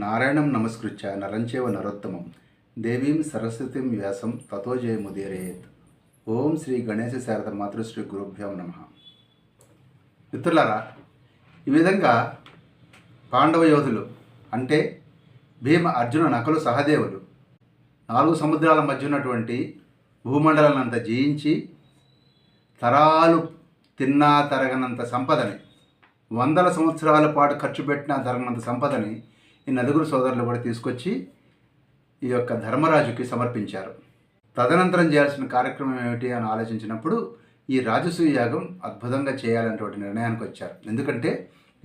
నారాయణం నమస్కృత్య నరంచేవ నరోత్తమం. దేవీం సరస్వతిం వ్యాసం తతో జయముదీరయేత్ ఓం శ్రీ గణేశ శారద మాతృశ్రీ గురుభ్యం నమ. మిత్రులారా ఈ విధంగా పాండవ యోధులు అంటే భీమ అర్జున నకలు సహదేవులు నాలుగు సముద్రాల మధ్య ఉన్నటువంటి భూమండలాన్నంతా జయించి తరాలు తిన్నా తరగనంత సంపదని వందల సంవత్సరాల పాటు ఖర్చు పెట్టినా తరగనంత సంపదని ఈ నలుగురు సోదరులు కూడా తీసుకొచ్చి ఈ యొక్క ధర్మరాజుకి సమర్పించారు. తదనంతరం చేయాల్సిన కార్యక్రమం ఏమిటి అని ఆలోచించినప్పుడు ఈ రాజసూయ యాగం అద్భుతంగా చేయాలనేటువంటి నిర్ణయానికి వచ్చారు. ఎందుకంటే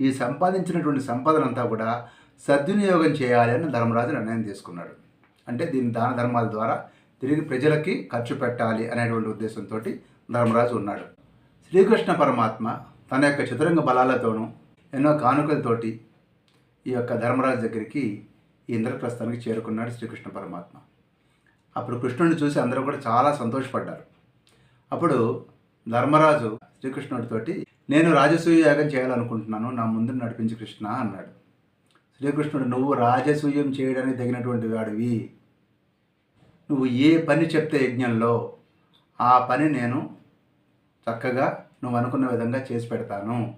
ఈ సంపాదించినటువంటి సంపదనంతా కూడా సద్వినియోగం చేయాలి అని ధర్మరాజు నిర్ణయం తీసుకున్నాడు. అంటే దీని దాన ధర్మాల ద్వారా తిరిగి ప్రజలకి ఖర్చు పెట్టాలి అనేటువంటి ఉద్దేశంతో ధర్మరాజు ఉన్నాడు. శ్రీకృష్ణ పరమాత్మ తన యొక్క చతురంగ బలాలతోనూ ఎన్నో కానుకలతోటి ఈ యొక్క ధర్మరాజు దగ్గరికి ఇంద్రప్రస్థానికి చేరుకున్నాడు శ్రీకృష్ణ పరమాత్మ. అప్పుడు కృష్ణుడిని చూసి అందరూ కూడా చాలా సంతోషపడ్డారు. అప్పుడు ధర్మరాజు శ్రీకృష్ణుడితోటి నేను రాజసూయ యాగం చేయాలనుకుంటున్నాను నా ముందు నడిపించి కృష్ణ అన్నాడు. శ్రీకృష్ణుడు నువ్వు రాజసూయం చేయడానికి తగినటువంటి వాడివి. నువ్వు ఏ పని చెప్తే యజ్ఞంలో ఆ పని నేను చక్కగా నువ్వు అనుకున్న విధంగా చేసి పెడతాను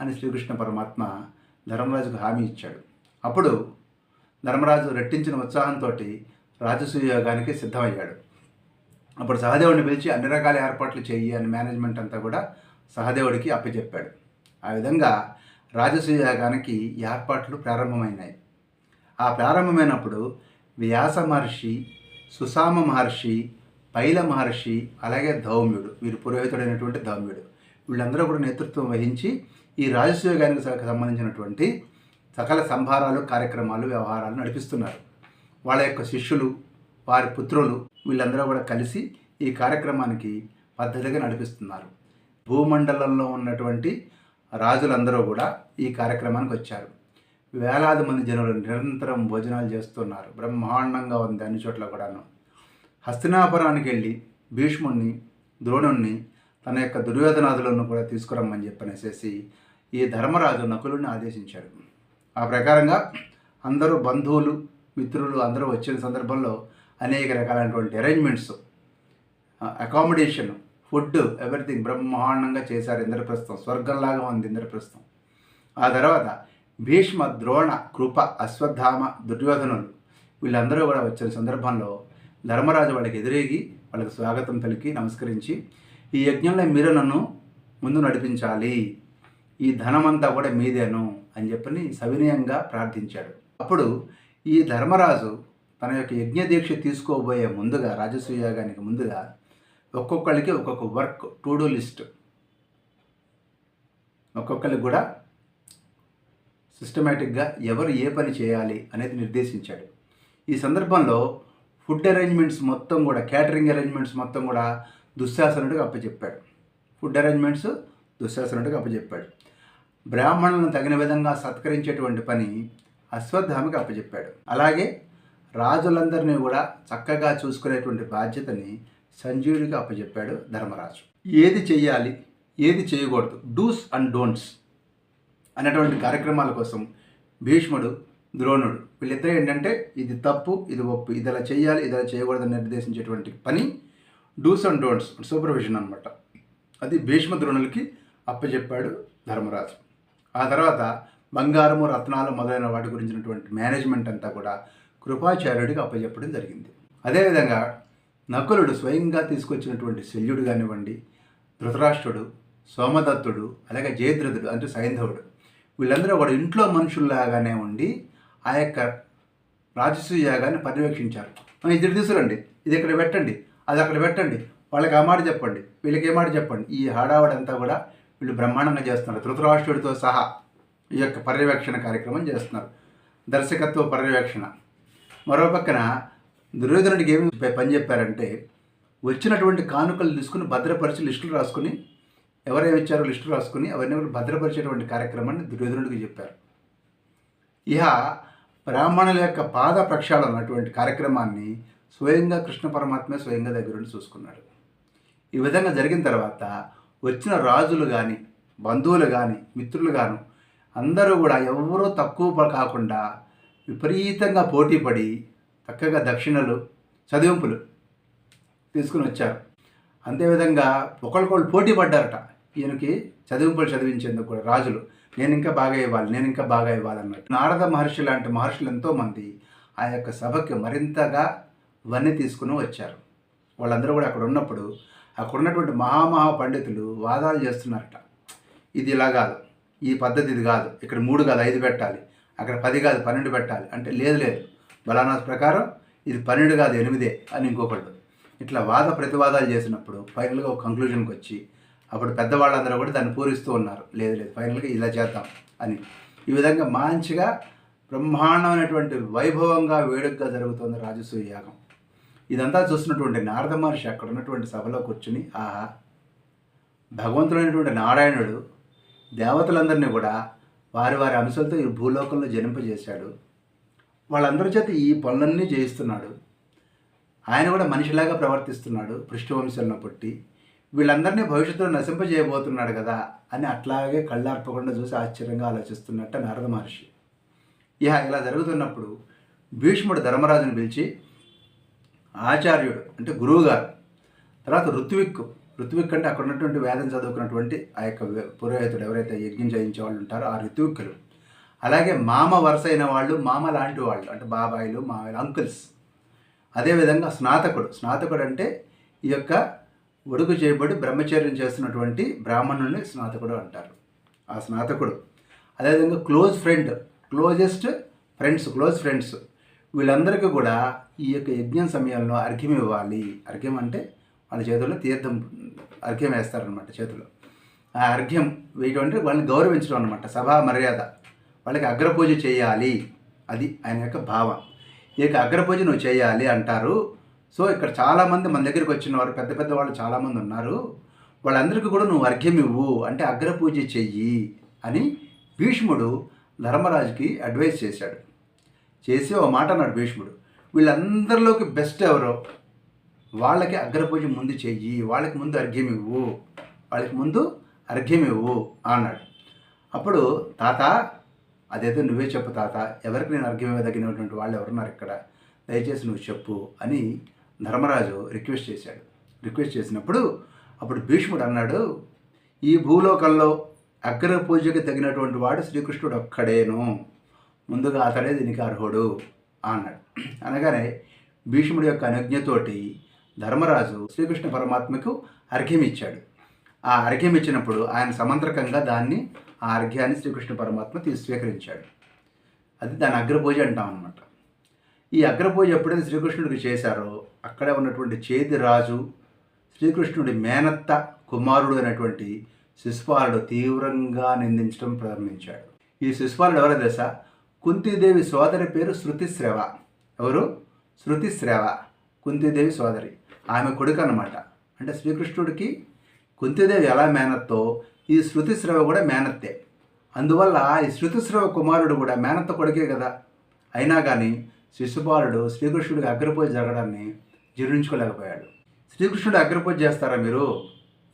అని శ్రీకృష్ణ పరమాత్మ ధర్మరాజుకు హామీ ఇచ్చాడు. అప్పుడు ధర్మరాజు రెట్టించిన ఉత్సాహంతో రాజసూయ యోగానికి సిద్ధమయ్యాడు. అప్పుడు సహదేవుడిని పిలిచి అన్ని రకాల ఏర్పాట్లు చెయ్యి అని మేనేజ్మెంట్ అంతా కూడా సహదేవుడికి అప్పచెప్పాడు. ఆ విధంగా రాజసూయ యాగానికి ఏర్పాట్లు ప్రారంభమైనాయి. ఆ ప్రారంభమైనప్పుడు వ్యాస మహర్షి సుసామ మహర్షి పైల మహర్షి అలాగే ధౌమ్యుడు వీరు పురోహితుడైనటువంటి ధౌమ్యుడు వీళ్ళందరూ కూడా నేతృత్వం వహించి ఈ రాజసూయగానికి సంబంధించినటువంటి సకల సంభారాలు కార్యక్రమాలు వ్యవహారాలు నడిపిస్తున్నారు. వాళ్ళ యొక్క శిష్యులు వారి పుత్రులు వీళ్ళందరూ కూడా కలిసి ఈ కార్యక్రమానికి పద్ధతిగా నడిపిస్తున్నారు. భూమండలంలో ఉన్నటువంటి రాజులందరూ కూడా ఈ కార్యక్రమానికి వచ్చారు. వేలాది మంది జనులు నిరంతరం భోజనాలు చేస్తున్నారు. బ్రహ్మాండంగా ఉంది అన్ని చోట్ల కూడాను. హస్తినాపురానికి వెళ్ళి భీష్ముణ్ణి ద్రోణుణ్ణి తన యొక్క దుర్యోధనాదులను కూడా తీసుకురమ్మని చెప్పనేసేసి ఈ ధర్మరాజు నకులుని ఆదేశించాడు. ఆ ప్రకారంగా అందరూ బంధువులు మిత్రులు అందరూ వచ్చిన సందర్భంలో అనేక రకాలైనటువంటి అరేంజ్మెంట్స్ అకామిడేషన్ ఫుడ్ ఎవ్రీథింగ్ బ్రహ్మాండంగా చేశారు ఇంద్రప్రస్థం. స్వర్గంలాగా ఉంది ఇంద్రప్రస్థం. ఆ తర్వాత భీష్మ ద్రోణ కృప అశ్వత్థామ దుర్యోధనులు వీళ్ళందరూ కూడా వచ్చిన సందర్భంలో ధర్మరాజు వాళ్ళకి ఎదురేగి వాళ్ళకి స్వాగతం పలికి నమస్కరించి ఈ యజ్ఞంలో మీరు నన్ను ముందు నడిపించాలి. ఈ ధనమంతా కూడా మీదేను అని చెప్పని సవినయంగా ప్రార్థించాడు. అప్పుడు ఈ ధర్మరాజు తన యొక్క యజ్ఞ దీక్ష తీసుకోబోయే ముందుగా రాజసూయాగానికి ముందుగా ఒక్కొక్కరికి ఒక్కొక్క వర్క్ టు డూ లిస్ట్. ఒక్కొక్కరికి కూడా సిస్టమేటిక్గా ఎవరు ఏ పని చేయాలి అనేది నిర్దేశించాడు. ఈ సందర్భంలో ఫుడ్ అరేంజ్మెంట్స్ మొత్తం కూడా క్యాటరింగ్ అరేంజ్మెంట్స్ మొత్తం కూడా దుశ్శాసనుడికి అప్పచెప్పాడు. Food arrangements దుశ్శాసనుడికి అప్పచెప్పాడు. బ్రాహ్మణులను తగిన విధంగా సత్కరించేటువంటి పని అశ్వత్థామకి అప్పచెప్పాడు అలాగే రాజులందరినీ కూడా చక్కగా చూసుకునేటువంటి బాధ్యతని సంజీవుడికి అప్పచెప్పాడు ధర్మరాజు. ఏది చేయాలి ఏది చేయకూడదు డూస్ అండ్ డోంట్స్ అనేటువంటి కార్యక్రమాల కోసం భీష్ముడు ద్రోణుడు వీళ్ళిద్దరూ ఏంటంటే ఇది తప్పు ఇది ఒప్పు ఇది ఇలా చేయాలి ఇది ఇలా చేయకూడదని నిర్దేశించేటువంటి పని డూస్ అండ్ డోంట్స్ సూపర్విజన్ అనమాట అది భీష్మ ద్రోణులకి అప్పచెప్పాడు ధర్మరాజు. ఆ తర్వాత బంగారము రత్నాలు మొదలైన వాటి గురించినటువంటి మేనేజ్మెంట్ అంతా కూడా కృపాచార్యుడికి అప్పచెప్పడం జరిగింది. అదేవిధంగా నకులుడు స్వయంగా తీసుకొచ్చినటువంటి శల్యుడు కానివ్వండి ధృతరాష్ట్రుడు సోమదత్తుడు అలాగే జయద్రథుడు అంటే సైంధవుడు వీళ్ళందరూ కూడా ఇంట్లో మనుషుల్లాగానే ఉండి ఆ యొక్క రాజసూయ యాగాన్ని పర్యవేక్షించారు. మనం ఇది తీసుకురండి ఇది ఇక్కడ పెట్టండి అది అక్కడ పెట్టండి వాళ్ళకి ఆ మాట చెప్పండి వీళ్ళకి ఏ మాట చెప్పండి ఈ హడావడంతా కూడా వీళ్ళు బ్రహ్మాండంగా చేస్తున్నారు. ధృతరాష్ట్రుడితో సహా ఈ యొక్క పర్యవేక్షణ కార్యక్రమం చేస్తున్నారు. దర్శకత్వ పర్యవేక్షణ. మరో పక్కన దుర్యోధనుడికి ఏమి పని చెప్పారంటే వచ్చినటువంటి కానుకలు తీసుకుని భద్రపరిచి లిస్టులు రాసుకుని ఎవరేమి ఇచ్చారో లిస్టు రాసుకుని అవన్నీ కూడా భద్రపరిచేటువంటి కార్యక్రమాన్ని దుర్యోధనుడికి చెప్పారు. ఇహ బ్రాహ్మణుల యొక్క పాద ప్రక్షాళన అటువంటి కార్యక్రమాన్ని స్వయంగా కృష్ణ పరమాత్మే స్వయంగా దగ్గరుండి చూసుకున్నాడు. ఈ విధంగా జరిగిన తర్వాత వచ్చిన రాజులు కానీ బంధువులు కానీ మిత్రులు గాను అందరూ కూడా ఎవరూ తక్కువ కాకుండా విపరీతంగా పోటీపడి చక్కగా దక్షిణలు చదివింపులు తీసుకుని వచ్చారు. అంతేవిధంగా ఒకరికొకరు పోటీ పడ్డారట. ఈయనకి చదివింపులు చదివించేందుకు కూడా రాజులు. నేను ఇంకా బాగా ఇవ్వాలి నేను ఇంకా బాగా ఇవ్వాలన్నట్టు నారద మహర్షి లాంటి మహర్షులు ఎంతోమంది ఆ యొక్క సభకి మరింతగా వన్నీ తీసుకుని వచ్చారు. వాళ్ళందరూ కూడా అక్కడ ఉన్నప్పుడు అక్కడ ఉన్నటువంటి మహామహా పండితులు వాదాలు చేస్తున్నారట. ఇది ఇలా కాదు. ఈ పద్ధతి ఇది కాదు. ఇక్కడ మూడు కాదు ఐదు పెట్టాలి. అక్కడ పది కాదు పన్నెండు పెట్టాలి. అంటే లేదు లేదు. బలానాస్ ప్రకారం ఇది పన్నెండు కాదు ఎనిమిదే అని ఇంకొకళ్ళు. ఇట్లా వాద ప్రతివాదాలు చేసినప్పుడు ఫైనల్గా ఒక కంక్లూజన్కి వచ్చి అప్పుడు పెద్దవాళ్ళందరూ కూడా దాన్ని పూరిస్తూ ఉన్నారు. లేదు లేదు ఫైనల్గా ఇలా చేద్దాం అని. ఈ విధంగా మంచిగా బ్రహ్మాండమైనటువంటి వైభవంగా వేడుకగా జరుగుతుంది రాజసూయ యాగం. ఇదంతా చూస్తున్నటువంటి నారద మహర్షి అక్కడ ఉన్నటువంటి సభలో కూర్చుని ఆహా భగవంతుడైనటువంటి నారాయణుడు దేవతలందరినీ కూడా వారి వారి అంశాలతో ఈ భూలోకంలో జనింపజేశాడు. వాళ్ళందరి చేత ఈ పనులన్నీ చేయిస్తున్నాడు. ఆయన కూడా మనిషిలాగా ప్రవర్తిస్తున్నాడు పృష్ఠవంశంలో పుట్టి. వీళ్ళందరినీ భవిష్యత్తులో నశింపజేయబోతున్నాడు కదా అని అట్లాగే కళ్ళార్పకుండా చూసి ఆశ్చర్యంగా ఆలోచిస్తున్నట్ట నారద మహర్షి. ఇహ ఇలా జరుగుతున్నప్పుడు భీష్ముడు ధర్మరాజుని పిలిచి ఆచార్యుడు అంటే గురువుగారు తర్వాత ఋత్విక్ ఋత్విక్ అంటే అక్కడ ఉన్నటువంటి వేదం చదువుకున్నటువంటి ఆ యొక్క పురోహితుడు ఎవరైతే యజ్ఞం చేయించే వాళ్ళు ఉంటారో ఆ ఋత్విక్కులు. అలాగే మామ వరుస అయిన వాళ్ళు మామ లాంటి వాళ్ళు అంటే బాబాయిలు మామయ్యలు అంకుల్స్. అదేవిధంగా స్నాతకుడు. స్నాతకుడు అంటే ఈ యొక్క ఉడుకు చేయబడి బ్రహ్మచర్యం చేస్తున్నటువంటి బ్రాహ్మణుల్ని స్నాతకుడు అంటారు. ఆ స్నాతకుడు. అదేవిధంగా close friend closest friends close friends. వీళ్ళందరికీ కూడా ఈ యొక్క యజ్ఞం సమయంలో అర్ఘ్యం ఇవ్వాలి. అర్ఘ్యం అంటే వాళ్ళ చేతుల్లో తీర్థం అర్ఘ్యం వేస్తారనమాట చేతిలో ఆ అర్ఘ్యం వేయటం అంటే వాళ్ళని గౌరవించడం అనమాట సభా మర్యాద. వాళ్ళకి అగ్రపూజ చేయాలి. అది ఆయన యొక్క భావం. ఈ యొక్క అగ్రపూజ నువ్వు చేయాలి అంటారు. సో ఇక్కడ చాలామంది మన దగ్గరికి వచ్చిన వారు పెద్ద పెద్ద వాళ్ళు చాలామంది ఉన్నారు. వాళ్ళందరికీ కూడా నువ్వు అర్ఘ్యం ఇవ్వు. అంటే అగ్రపూజ చెయ్యి అని భీష్ముడు ధర్మరాజుకి అడ్వైస్ చేశాడు. చేసి ఓ మాట అన్నాడు భీష్ముడు. వీళ్ళందరిలోకి బెస్ట్ ఎవరో? వాళ్ళకి అగ్రపూజ ముందు చెయ్యి వాళ్ళకి ముందు అర్ఘ్యం ఇవ్వు వాళ్ళకి ముందు అర్ఘ్యం ఇవ్వు అన్నాడు. అప్పుడు తాత అదైతే నువ్వే చెప్పు తాత ఎవరికి నేను అర్ఘ్యం ఇవ్వదగినటువంటి వాళ్ళు ఎవరున్నారు ఇక్కడ? దయచేసి నువ్వు చెప్పు అని ధర్మరాజు రిక్వెస్ట్ చేశాడు. రిక్వెస్ట్ చేసినప్పుడు అప్పుడు భీష్ముడు అన్నాడు ఈ భూలోకంలో అగ్ర పూజకి తగినటువంటి వాడు శ్రీకృష్ణుడు ఒక్కడేను. ముందుగా అతడే దీనికి అర్హుడు అన్నాడు. అనగానే భీష్ముడి యొక్క అనుజ్ఞతోటి ధర్మరాజు శ్రీకృష్ణ పరమాత్మకు అర్ఘ్యం ఇచ్చాడు. ఆ అర్ఘ్యం ఇచ్చినప్పుడు ఆయన సమంత్రకంగా దాన్ని ఆ అర్ఘ్యాన్ని శ్రీకృష్ణ పరమాత్మ తీసి స్వీకరించాడు అది దాని అగ్రపూజ అంటాం అనమాట ఈ అగ్రపూజ ఎప్పుడైతే శ్రీకృష్ణుడికి చేశారో అక్కడే ఉన్నటువంటి చేతి రాజు శ్రీకృష్ణుడి మేనత్త కుమారుడు అయినటువంటి శిశుపాలుడు తీవ్రంగా నిందించడం ప్రారంభించాడు. ఈ శిశుపాలుడు ఎవరో తెలుసా? కుంతీదేవి సోదరి పేరు శృతిశ్రవ. ఎవరు? శృతిశ్రవ. కుంతీదేవి సోదరి. ఆమె కొడుకు అనమాట అంటే శ్రీకృష్ణుడికి కుంతీదేవి ఎలా మేనత్తో ఈ శృతిశ్రవ కూడా మేనత్తే. అందువల్ల ఈ శృతిశ్రవ కుమారుడు కూడా మేనత్త కొడుకే కదా. అయినా కానీ శిశుపాలుడు శ్రీకృష్ణుడికి అగ్రపూజ జరగడాన్ని జీర్ణించుకోలేకపోయాడు. శ్రీకృష్ణుడు అగ్రపూజ చేస్తారా మీరు?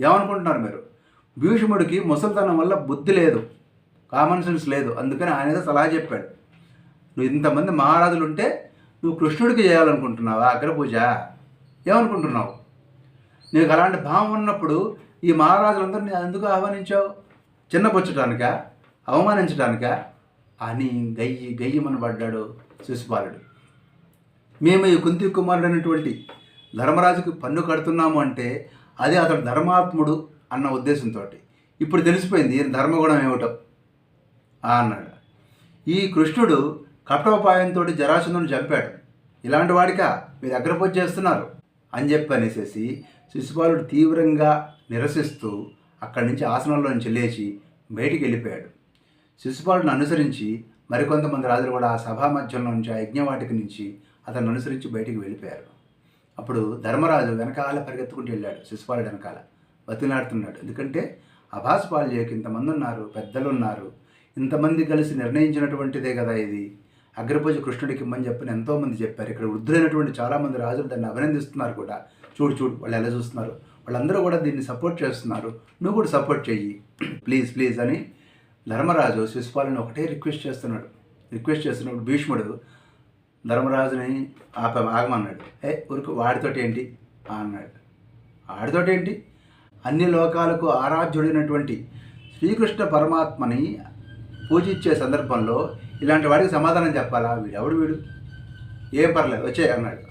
ఏమనుకుంటున్నారు మీరు? భీష్ముడికి ముసలితనం వల్ల బుద్ధి లేదు. కామన్ సెన్స్ లేదు. అందుకని ఆయన సలహా చెప్పాడు. నువ్వు ఇంతమంది మహారాజులు ఉంటే నువ్వు కృష్ణుడికి చేయాలనుకుంటున్నావా అగ్రపూజ? ఏమనుకుంటున్నావు? నీకు అలాంటి భావం ఉన్నప్పుడు ఈ మహారాజులందరినీ ఎందుకు ఆహ్వానించావు? చిన్నపుచ్చటానిక అవమానించడానిక అని గయ్యి గయ్యమని పడ్డాడు శిశుపాలుడు మేము ఈ కుంతి కుమారుడు అనేటువంటి ధర్మరాజుకి పన్ను కడుతున్నాము అంటే అదే అతడు ధర్మాత్ముడు అన్న ఉద్దేశంతో ఇప్పుడు తెలిసిపోయింది ఈయన ధర్మగుణం ఏమిటో. అన్నాడు. ఈ కృష్ణుడు కఠోపాయంతో జరాసంధుని చంపాడు. ఇలాంటి వాడికా మీరు అగ్రపూజ చేస్తున్నారు? అని చెప్పి అనేసేసి శిశుపాలుడు తీవ్రంగా నిరసిస్తూ అక్కడి నుంచి ఆసనంలో నుంచి లేచి బయటికి వెళ్ళిపోయాడు శిశుపాలుడిని అనుసరించి మరికొంతమంది రాజులు కూడా ఆ సభా మధ్యంలో నుంచి ఆ యజ్ఞవాటికి నుంచి అతన్ని అనుసరించి బయటికి వెళ్ళిపోయారు. అప్పుడు ధర్మరాజు వెనకాల పరిగెత్తుకుంటూ వెళ్ళాడు శిశుపాలుడు వెనకాల. బతిలాడుతున్నాడు. ఎందుకంటే అభాస్ పాలు చేయక ఇంతమంది ఉన్నారు పెద్దలు ఉన్నారు ఇంతమంది కలిసి నిర్ణయించినటువంటిదే కదా ఇది. అగ్రపూజ కృష్ణుడికి ఇమ్మని చెప్పని ఎంతోమంది చెప్పారు. ఇక్కడ వృద్ధులైనటువంటి చాలామంది రాజులు దాన్ని అభినందిస్తున్నారు కూడా. చూడు చూడు వాళ్ళు ఎలా చూస్తున్నారు. వాళ్ళందరూ కూడా దీన్ని సపోర్ట్ చేస్తున్నారు. నువ్వు కూడా సపోర్ట్ చెయ్యి. ప్లీజ్ ప్లీజ్ అని ధర్మరాజు శిశుపాలను ఒకటే రిక్వెస్ట్ చేస్తున్నాడు. రిక్వెస్ట్ చేస్తున్నప్పుడు భీష్ముడు ధర్మరాజుని ఆప ఆగమన్నాడు. ఏ ఊరికి వాడితోటి ఏంటి? ఆ అన్నాడు. వాడితోటి ఏంటి? అన్ని లోకాలకు ఆరాధ్యుడైనటువంటి శ్రీకృష్ణ పరమాత్మని పూజించే సందర్భంలో ఇలాంటి వాడికి సమాధానం చెప్పాలా? వీడు ఎవడు వీడు? ఏం పర్లేదు వచ్చే అన్నాడు.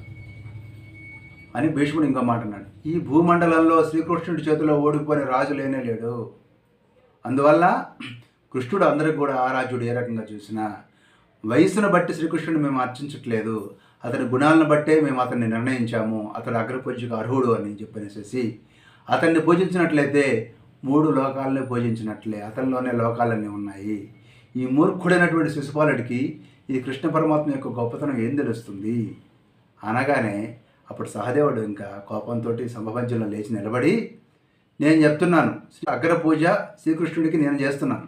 అని భీష్ముడు ఇంకో మాట అన్నాడు. ఈ భూమండలంలో శ్రీకృష్ణుడి చేతిలో ఓడిపోయిన రాజు లేనే లేడు. అందువల్ల కృష్ణుడు అందరికి కూడా ఆరాధ్యుడు ఏ రకంగా చూసినా వయసును బట్టి శ్రీకృష్ణుడిని మేము అర్చించట్లేదు. అతని గుణాలను బట్టే మేము అతన్ని నిర్ణయించాము. అతడు అగ్రపూజకు అర్హుడు అని చెప్పనేసేసి అతన్ని పూజించినట్లయితే మూడు లోకాలని పూజించినట్లే అతనిలోనే లోకాలన్నీ ఉన్నాయి. ఈ మూర్ఖుడైనటువంటి శిశుపాలుడికి ఈ కృష్ణ పరమాత్మ యొక్క గొప్పతనం ఏం తెలుస్తుంది? అనగానే అప్పుడు సహదేవుడు ఇంకా కోపంతో సంభవంచంలో లేచి నిలబడి నేను చెప్తున్నాను అగ్ర పూజ శ్రీకృష్ణుడికి నేను చేస్తున్నాను.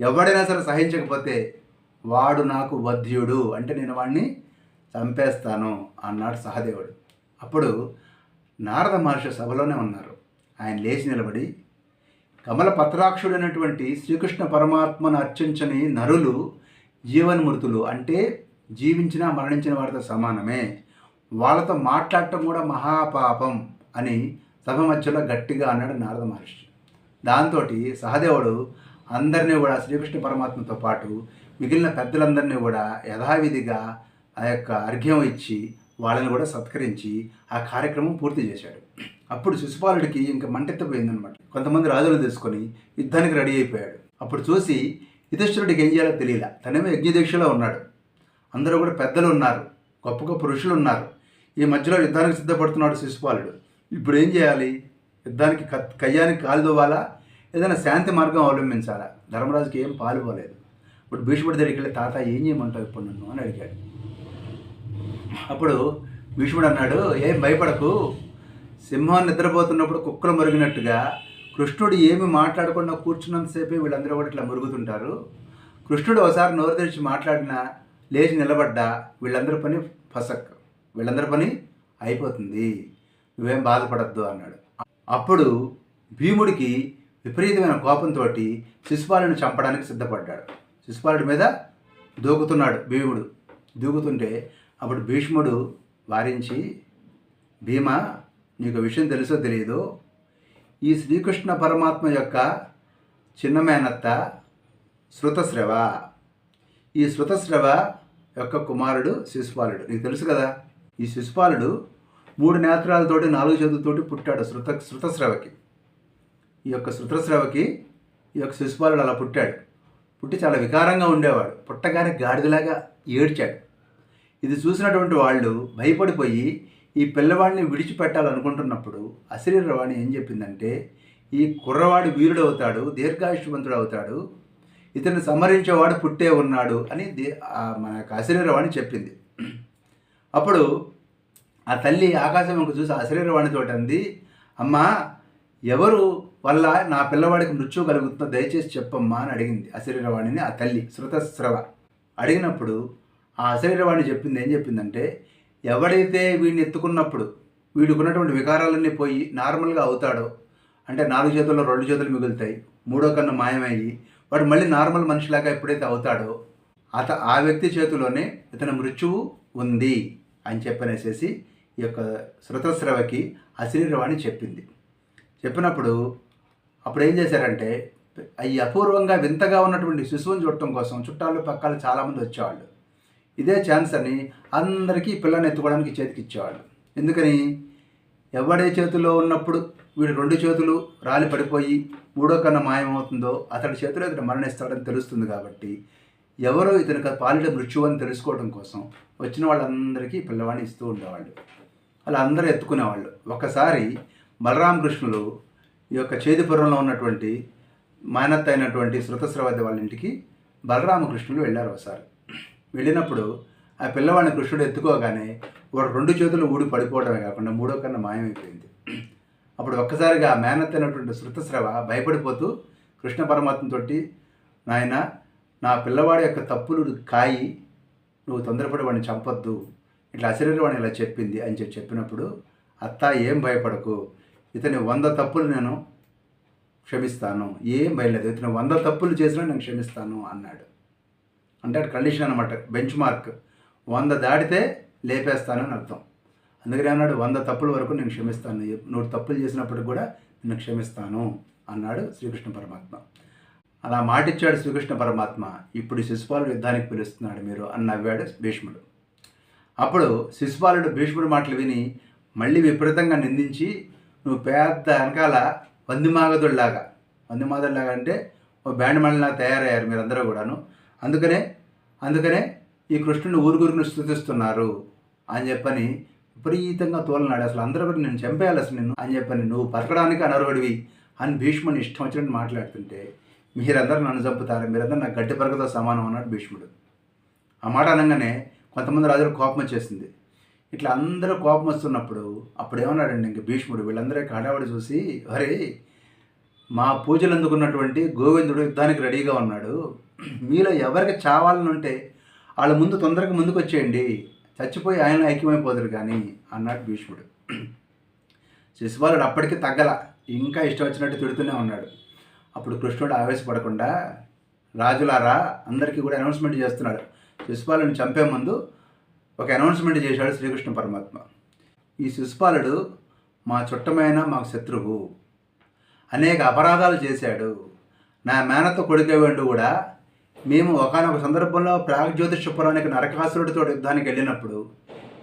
ఎవడైనా సరే సహించకపోతే వాడు నాకు వధ్యుడు అంటే నేను వాడిని చంపేస్తాను అన్నాడు సహదేవుడు. అప్పుడు నారద మహర్షి సభలోనే ఉన్నారు. ఆయన లేచి నిలబడి కమల పత్రాక్షుడైనటువంటి శ్రీకృష్ణ పరమాత్మను అర్చించని నరులు జీవన్మృతులు. అంటే జీవించిన మరణించిన వారితో సమానమే. వాళ్ళతో మాట్లాడటం కూడా మహాపాపం అని సభ మధ్యలో గట్టిగా అన్నాడు నారద మహర్షి. దాంతో సహదేవుడు అందరినీ కూడా శ్రీకృష్ణ పరమాత్మతో పాటు మిగిలిన పెద్దలందరినీ కూడా యథావిధిగా ఆ యొక్క అర్ఘ్యం ఇచ్చి వాళ్ళని కూడా సత్కరించి ఆ కార్యక్రమం పూర్తి చేశాడు. అప్పుడు శిశుపాలుడికి ఇంకా మంటెత్తపోయిందనమాట కొంతమంది రాజులు తీసుకొని యుద్ధానికి రెడీ అయిపోయాడు. అప్పుడు చూసి యుధిష్ఠిరుడికి ఏం చేయాలో తెలియలే. తనేమో యజ్ఞదీక్షలో ఉన్నాడు. అందరూ కూడా పెద్దలు ఉన్నారు. గొప్ప గొప్ప ఋషులు ఉన్నారు. ఈ మధ్యలో యుద్ధానికి సిద్ధపడుతున్నాడు శిశుపాలుడు. ఇప్పుడు ఏం చేయాలి? యుద్ధానికి కయ్యానికి కాలు దువ్వాలా? ఏదైనా శాంతి మార్గం అవలంబించాలా? ధర్మరాజుకి ఏం పాలుపోలేదు ఇప్పుడు భీష్ముడి దగ్గరికి వెళ్ళి తాత ఏం చేయమంటావు ఇప్పుడు నన్ను? అని అడిగాడు. అప్పుడు భీష్ముడు అన్నాడు ఏం భయపడకు. సింహం నిద్రపోతున్నప్పుడు కుక్కలు మరిగినట్టుగా కృష్ణుడు ఏమి మాట్లాడకుండా కూర్చున్నంతసేపే వీళ్ళందరూ కూడా ఇట్లా మురుగుతుంటారు. కృష్ణుడు ఒకసారి నోరు తెరిచి మాట్లాడినా లేచి నిలబడ్డా వీళ్ళందరి పని ఫసక్. వీళ్ళందరి పని అయిపోతుంది. నువ్వేం బాధపడద్దు అన్నాడు. అప్పుడు భీముడికి విపరీతమైన కోపంతో శిశుపాలుని చంపడానికి సిద్ధపడ్డాడు. శిశుపాలుడి మీద దూకుతున్నాడు భీముడు. దూకుతుంటే అప్పుడు భీష్ముడు వారించి భీమా నీకు విషయం తెలుసో తెలియదు ఈ శ్రీకృష్ణ పరమాత్మ యొక్క చిన్న మేనత్త శృతశ్రవ. ఈ శృతశ్రవ యొక్క కుమారుడు శిశుపాలుడు. నీకు తెలుసు కదా? ఈ శిశుపాలుడు మూడు నేత్రాలతోటి నాలుగు చేతులతోటి పుట్టాడు శృత శృతశ్రవకి. ఈ యొక్క శృతశ్రవకి ఈ యొక్క శిశుపాలుడు అలా పుట్టాడు. పుట్టి చాలా వికారంగా ఉండేవాడు. పుట్టగానే గాడిదలాగా ఏడ్చాడు. ఇది చూసినటువంటి వాళ్ళు భయపడిపోయి ఈ పిల్లవాడిని విడిచిపెట్టాలనుకుంటున్నప్పుడు అశరీరవాణి ఏం చెప్పిందంటే ఈ కుర్రవాడు వీరుడు అవుతాడు దీర్ఘాయుష్మంతుడు అవుతాడు ఇతను సంహరించేవాడు పుట్టే ఉన్నాడు అని మన యొక్క అశరీరవాణి చెప్పింది. అప్పుడు ఆ తల్లి ఆకాశం చూసి అశరీరవాణితో అంది అమ్మా ఎవరు వల్ల నా పిల్లవాడికి మృత్యు కలుగుతుందో దయచేసి చెప్పమ్మా అని అడిగింది అశరీరవాణిని ఆ తల్లి శృతస్రవ అడిగినప్పుడు ఆ అశరీరవాణి చెప్పింది ఏం చెప్పిందంటే ఎవడైతే వీడిని ఎత్తుకున్నప్పుడు వీడుకున్నటువంటి వికారాలన్నీ పోయి నార్మల్గా అవుతాడో అంటే నాలుగు చేతుల్లో రెండు చేతులు మిగులుతాయి మూడో కన్ను మాయమయ్యి వాడు మళ్ళీ నార్మల్ మనిషిలాగా ఎప్పుడైతే అవుతాడో అత ఆ వ్యక్తి చేతిలోనే ఇతని మృత్యువు ఉంది అని చెప్పనేసేసి ఈ యొక్క శృతస్రవకి అశరీరవాణి చెప్పింది. చెప్పినప్పుడు అప్పుడు ఏం చేశారంటే అవి అపూర్వంగా వింతగా ఉన్నటువంటి శిశువుని చూడటం కోసం చుట్టాలు పక్కలు చాలామంది వచ్చేవాళ్ళు. ఇదే ఛాన్స్ అని అందరికీ పిల్లని ఎత్తుకోవడానికి చేతికి ఇచ్చేవాళ్ళు ఎందుకని? ఎవడే చేతిలో ఉన్నప్పుడు వీడు రెండు చేతులు రాలి పడిపోయి మూడో కన్నా మాయమవుతుందో అతడి చేతిలో ఇతను మరణిస్తాడని తెలుస్తుంది కాబట్టి ఎవరో ఇతనికి పాలిట మృత్యు అని తెలుసుకోవడం కోసం వచ్చిన వాళ్ళందరికీ పిల్లవాడిని ఇస్తూ ఉండేవాళ్ళు. అలా అందరూ ఎత్తుకునేవాళ్ళు. ఒకసారి బలరామకృష్ణులు ఈ యొక్క చేతిపురంలో ఉన్నటువంటి మానత్ అయినటువంటి శృతస్రవతి వాళ్ళ ఇంటికి బలరామకృష్ణులు వెళ్ళారు ఒకసారి. వెళ్ళినప్పుడు ఆ పిల్లవాడిని కృష్ణుడు ఎత్తుకోగానే వాడు రెండు చేతులు ఊడి పడిపోవడమే కాకుండా మూడో కన్నా మాయమైపోయింది. అప్పుడు ఒక్కసారిగా మేనత్ అయినటువంటి శృతశ్రవ భయపడిపోతూ కృష్ణ పరమాత్మతోటి నాయన నా పిల్లవాడి యొక్క తప్పులు కాయి నువ్వు తొందరపడి వాడిని చంపొద్దు. ఇట్లా అశరీరవాణి ఇలా చెప్పింది అని చెప్పి చెప్పినప్పుడు అత్త ఏం భయపడకు. ఇతని వంద తప్పులు నేను క్షమిస్తాను. ఏం భయలేదు ఇతను వంద తప్పులు చేసినా నేను క్షమిస్తాను అన్నాడు. అంటే కండిషన్ అనమాట బెంచ్ మార్క్ వంద దాటితే లేపేస్తానని అర్థం. అందుకని అన్నాడు వంద తప్పుల వరకు నేను క్షమిస్తాను. నూరు తప్పులు చేసినప్పటికి కూడా నేను క్షమిస్తాను అన్నాడు శ్రీకృష్ణ పరమాత్మ. అలా మాటిచ్చాడు శ్రీకృష్ణ పరమాత్మ. ఇప్పుడు శిశుపాలుడు యుద్ధానికి పిలుస్తున్నాడు మీరు అని నవ్వాడు భీష్ముడు. అప్పుడు శిశుపాలుడు భీష్ముడు మాటలు విని మళ్ళీ విపరీతంగా నిందించి నువ్వు పెద్ద వెనకాల వందిమాగదుడిలాగా వందిమాగదుడిలాగా అంటే ఓ బ్యాండ్ మళ్ళీలాగా తయారయ్యారు మీరందరూ కూడాను. అందుకనే అందుకనే ఈ కృష్ణుని ఊరుగురిని స్థుతిస్తున్నారు అని చెప్పని విపరీతంగా తోలనాడు. అసలు అందరూ కూడా నేను చంపేయాలి అసలు నిన్ను అని చెప్పని నువ్వు బతకడానికి అనర్హుడివి అని భీష్ముని ఇష్టం వచ్చినట్టు మాట్లాడుతుంటే మీరందరూ నన్ను చంపుతారు మీరందరూ నా గడ్డి పరకతో సమానం అన్నాడు భీష్ముడు. ఆ మాట అనగానే కొంతమంది రాజులు కోపం వచ్చేసింది. ఇట్లా అందరూ కోపం వస్తున్నప్పుడు అప్పుడు ఏమన్నాడండి ఇంక భీష్ముడు వీళ్ళందరూ హడావడి చూసి అరే మా పూజలు అందుకున్నటువంటి గోవిందుడు యుద్ధానికి రెడీగా ఉన్నాడు. మీలో ఎవరికి చావాలని ఉంటే వాళ్ళ ముందు తొందరగా ముందుకు వచ్చేయండి చచ్చిపోయి ఆయన ఐక్యమైపోతారు కానీ అన్నాడు భీష్ముడు. శిశుబాలుడు అప్పటికి తగ్గల ఇంకా ఇష్టం వచ్చినట్టు తిడుతూనే ఉన్నాడు. అప్పుడు కృష్ణుడు ఆవేశపడకుండా రాజులారా అందరికీ కూడా అనౌన్స్మెంట్ చేస్తున్నాడు. శిశుపాలుని చంపే ముందు ఒక అనౌన్స్మెంట్ చేశాడు శ్రీకృష్ణ పరమాత్మ. ఈ శిశుపాలుడు మా చుట్టమైన మాకు శత్రువు. అనేక అపరాధాలు చేశాడు. నా మేనత్త కొడుకేవాడు కూడా మేము ఒకనొక సందర్భంలో ప్రాగ్జ్యోతిషపురానికి నరకాసురుడితో యుద్ధానికి వెళ్ళినప్పుడు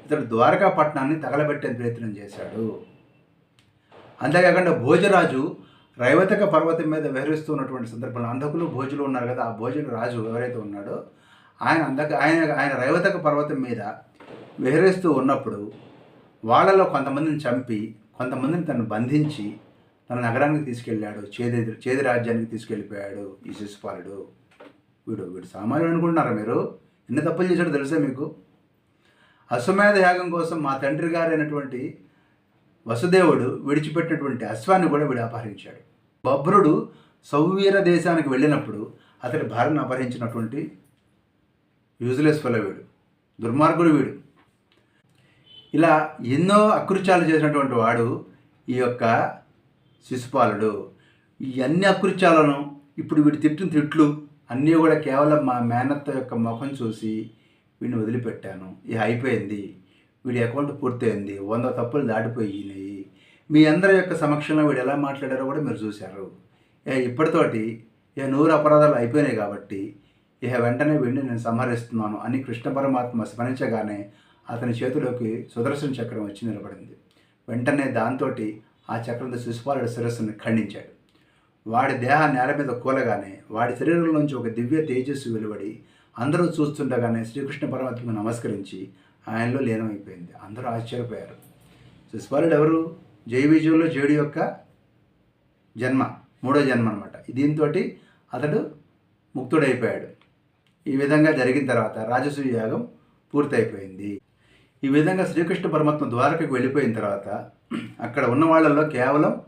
ఇతడు ద్వారకా పట్టణాన్ని తగలబెట్టే ప్రయత్నం చేశాడు. అంతేకాకుండా భోజరాజు రైవతక పర్వతం మీద విహరిస్తున్నటువంటి సందర్భంలో అంధకులు భోజులు ఉన్నారు కదా ఆ భోజన రాజు ఎవరైతే ఉన్నాడో ఆయన అందక ఆయన ఆయన రైవతక పర్వతం మీద విహరిస్తూ ఉన్నప్పుడు వాళ్ళలో కొంతమందిని చంపి కొంతమందిని తను బంధించి తన నగరానికి తీసుకెళ్ళాడు చేది చేది రాజ్యానికి తీసుకెళ్ళిపోయాడు ఈ శిశుపాలుడు. వీడు వీడు సామాన్యుడు అనుకుంటున్నారా మీరు? ఎన్ని తప్పులు చేశాడో తెలుసా మీకు? అశ్వమేధ యాగం కోసం మా తండ్రి గారైనటువంటి వసుదేవుడు విడిచిపెట్టినటువంటి అశ్వాన్ని కూడా వీడు అపహరించాడు. బభ్రుడు సౌవీర దేశానికి వెళ్ళినప్పుడు అతడి భార్యను అపహరించినటువంటి యూజ్లెస్ ఫెలో వీడు దుర్మార్గుడు వీడు. ఇలా ఎన్నో అకృత్యాలు చేసినటువంటి వాడు ఈ యొక్క శిశుపాలుడు. ఈ అన్ని అకృత్యాలను ఇప్పుడు వీడు తిట్టిన తిట్లు అన్నీ కూడా కేవలం మా మేనత్త యొక్క ముఖం చూసి వీడిని వదిలిపెట్టాను. ఇక అయిపోయింది. వీడి అకౌంట్ పూర్తయింది. వంద తప్పులు దాటిపోయినాయి. మీ అందరి యొక్క సమక్షంలో వీడు ఎలా మాట్లాడారో కూడా మీరు చూశారు. ఇక ఇప్పటితోటి ఇక నూరు అపరాధాలు అయిపోయినాయి కాబట్టి ఇక వెంటనే వీడిని నేను సంహరిస్తున్నాను అని కృష్ణ పరమాత్మ స్మరించగానే అతని చేతిలోకి సుదర్శన చక్రం వచ్చి నిలబడింది. వెంటనే దాంతో ఆ చక్రంతో శిశుపాలుడు శిరస్సును ఖండించాడు. వాడి దేహ నేల మీద కూలగానే వాడి శరీరంలోంచి ఒక దివ్య తేజస్సు వెలువడి అందరూ చూస్తుండగానే శ్రీకృష్ణ పరమాత్మకు నమస్కరించి ఆయనలో లీనమైపోయింది. అందరూ ఆశ్చర్యపోయారు. శిశుపాలుడు ఎవరు? జై విజయంలో జేడు యొక్క జన్మ మూడో జన్మ అనమాట దీంతో అతడు ముక్తుడైపోయాడు. ఈ విధంగా జరిగిన తర్వాత రాజసూయ యాగం పూర్తయిపోయింది. ఈ విధంగా శ్రీకృష్ణ పరమాత్మ ద్వారకకు వెళ్ళిపోయిన తర్వాత అక్కడ ఉన్న వాళ్ళల్లో కేవలం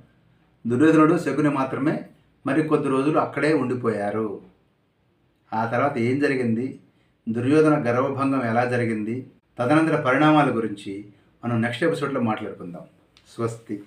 దుర్యోధనుడు శకుని మాత్రమే మరి కొద్ది రోజులు అక్కడే ఉండిపోయారు. ఆ తర్వాత ఏం జరిగింది? దుర్యోధన గర్వభంగం ఎలా జరిగింది? తదనంతర పరిణామాల గురించి మనం నెక్స్ట్ ఎపిసోడ్లో మాట్లాడుకుందాం. స్వస్తి.